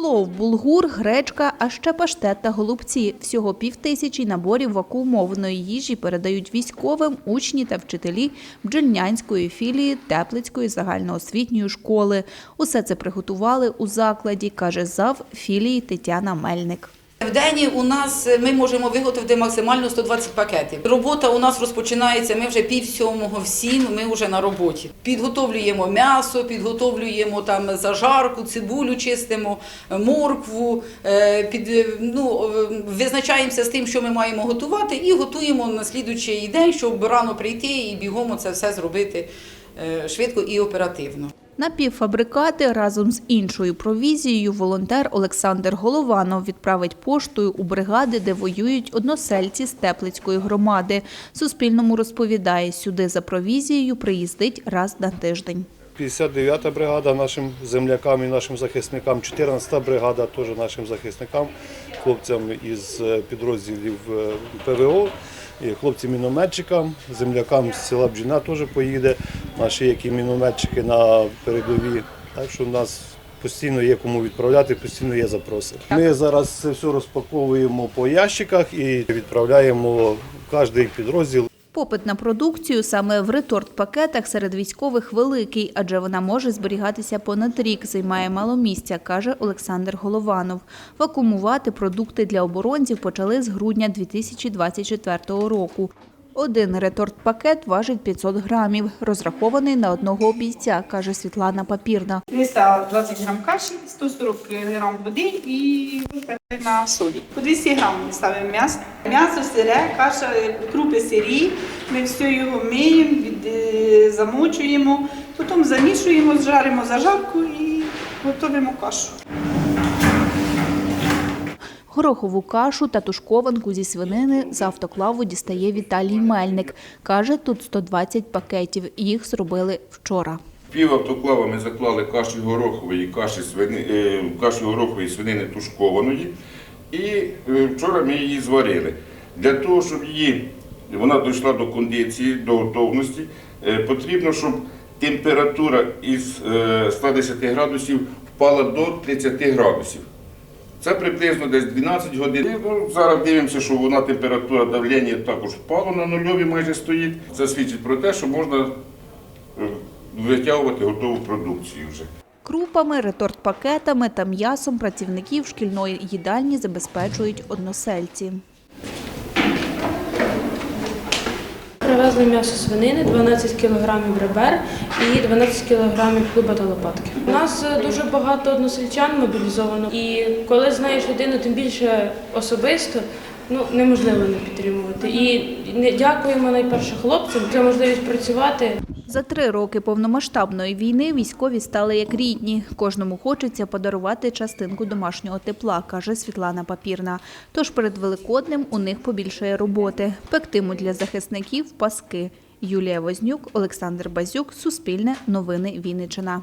Плов, булгур, гречка, а ще паштет та голубці. Всього півтисячі наборів вакуумованої їжі передають військовим учні та вчителі бджельнянської філії Теплицької загальноосвітньої школи. Усе це приготували у закладі, каже зав філії Тетяна Мельник. В день у нас е, ми можемо виготовити максимально 120 пакетів. Робота у нас розпочинається. Ми вже пів сьомого в сім. Ми вже на роботі. Підготовлюємо м'ясо, підготовлюємо там зажарку, цибулю чистимо, е, моркву. е, Під ну визначаємося з тим, що ми маємо готувати, і готуємо на слідуючий день, щоб рано прийти і бігом це все зробити швидко і оперативно. Напівфабрикати разом з іншою провізією волонтер Олександр Голованов відправить поштою у бригади, де воюють односельці з Теплицької громади. Суспільному розповідає, сюди за провізією приїздить раз на тиждень. 59-та бригада нашим землякам і нашим захисникам, 14-та бригада теж нашим захисникам, хлопцям із е, підрозділів е, ПВО, хлопцям-мінометчикам, землякам з села Бджіна теж поїде, наші які мінометчики на передові. Так що в нас постійно є кому відправляти, постійно є запроси. Ми зараз це все розпаковуємо по ящиках і відправляємо в кожний підрозділ. Попит на продукцію саме в реторт-пакетах серед військових великий, адже вона може зберігатися понад рік, займає мало місця, каже Олександр Голованов. Вакуумувати продукти для оборонців почали з грудня 2024 року. Один реторт-пакет важить 500 грамів, розрахований на одного бійця, каже Світлана Папірна. 320 грам каші, 140 грам води і на солі. По 200 грам ми ставимо м'ясо. М'ясо сире, каша, крупи сирі. Ми все його миємо, е, замочуємо, потім замішуємо, жаримо зажарку і готуємо кашу. Горохову кашу та тушкованку зі свинини з автоклаву дістає Віталій Мельник. Каже, тут 120 пакетів. Їх зробили вчора. Пів автоклава ми заклали каші горохової, каші, свини, е, каші горохової свинини тушкованої. І е, вчора ми її зварили. Для того, щоб її, вона дійшла до кондиції, до готовності, е, потрібно, щоб температура із е, 110 градусів впала до 30 градусів. Це приблизно десь 12 годин. І, ну, зараз дивимося, що вона температура давлення також впала на нульові майже стоїть. Це свідчить про те, що можна е, витягувати готову продукцію вже. Крупами, реторт-пакетами та м'ясом працівників шкільної їдальні забезпечують односельці. Привезли м'ясо свинини, 12 кілограмів ребер і 12 кілограмів хліба та лопатки. У нас е, дуже багато односельчан мобілізовано, і коли знаєш людину, тим більше особисто, ну неможливо не підтримувати. І не- дякуємо найперше хлопцям за можливість працювати. За три роки повномасштабної війни військові стали як рідні. Кожному хочеться подарувати частинку домашнього тепла, каже Світлана Папірна. Тож перед Великоднем у них побільшає роботи. Пектимуть для захисників паски. Юлія Вознюк, Олександр Базюк, Суспільне, Новини Вінниччина.